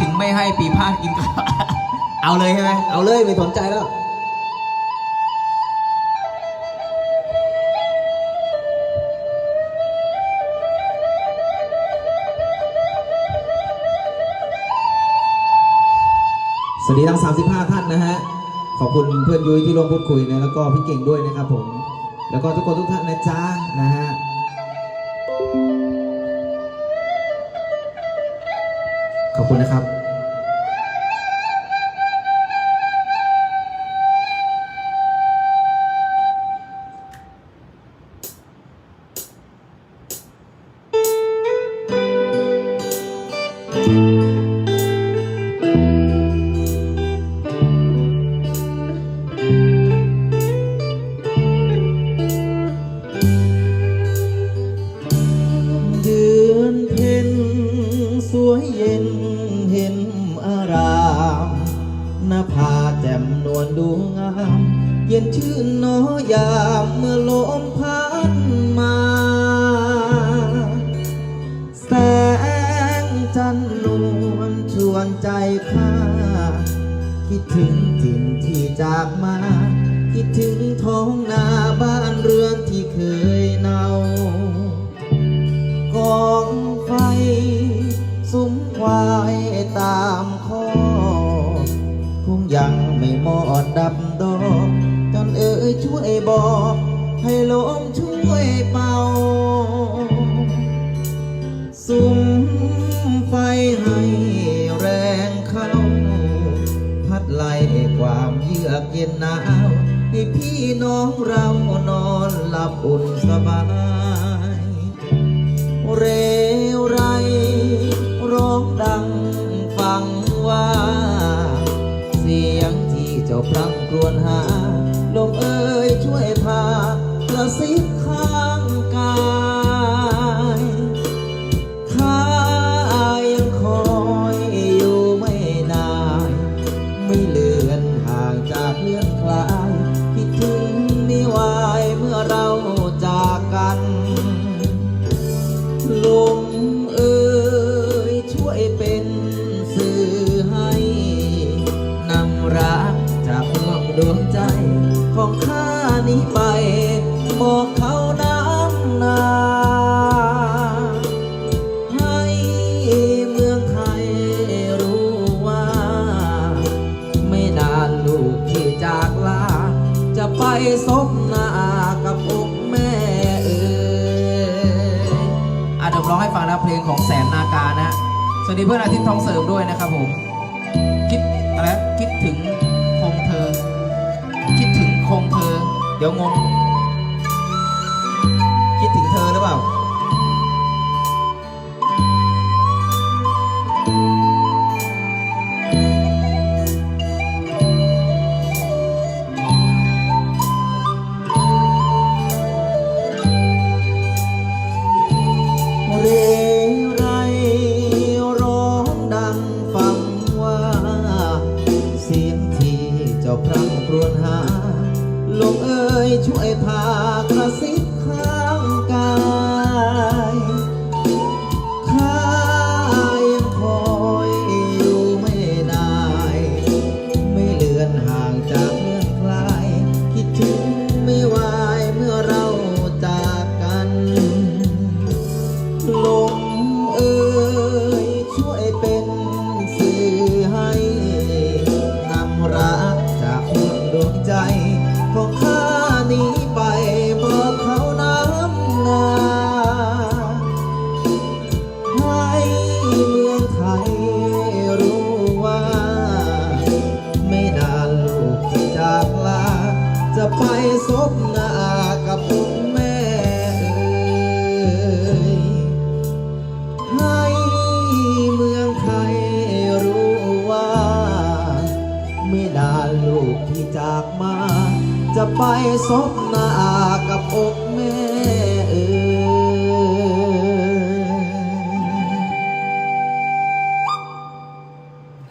ถึงไม่ให้ปีพาดกินข้าวเอาเลยใช่ไหมเอาเลยไม่สนใจแล้วสวัสดีทั้ง 35 ท่านนะฮะ ขอบคุณเพื่อนยุ้ยที่ร่วมพูดคุยนะ แล้วก็พี่เก่งด้วยนะครับผม แล้วก็ทุกคนทุกท่านนะจ๊ะนะฮะ ขอบคุณนะครับ นาผาแจ่มนวลดูงาม เย็นชื่นน้อยามเมื่อลมพัดมา แสงจันทร์นวลชวนใจข้า คิดถึงถิ่นที่จากมา คิดถึงท้องนาบ้านเรือนที่เคยเนากองไฟ สุมควาย ให้ลมช่วยเป่า สุมไฟให้แรงเข้า พัดไล่ความเยือกเย็นหนาว ให้พี่น้องเรานอนหลับอุ่นสบาย เรวไรร้องดังฟังว่า เสียงที่เจ้าพรังครวญหา ลมเอ่ยช่วยพา กระซิบข้างกาย จะไปซบหน้ากับอกแม่เอ่ยอะเดี๋ยวร้องให้ฟังนะเพลงของแสนนาการนะสวัสดีเพื่อนอาทิตย์ทองเสริมด้วยนะครับผม คิดอะไรคิดถึงคงเธอ คิดถึงคงเธอ เดี๋ยวงง คิดถึงเธอหรือเปล่า ครวญหาลงเอ่ยช่วยพากระซิบข้า ไปซบหน้ากับองค์แม่เอ่ยให้เมืองไทยรู้ว่า ไม่นานลูกที่จากมา จะไปซบหน้า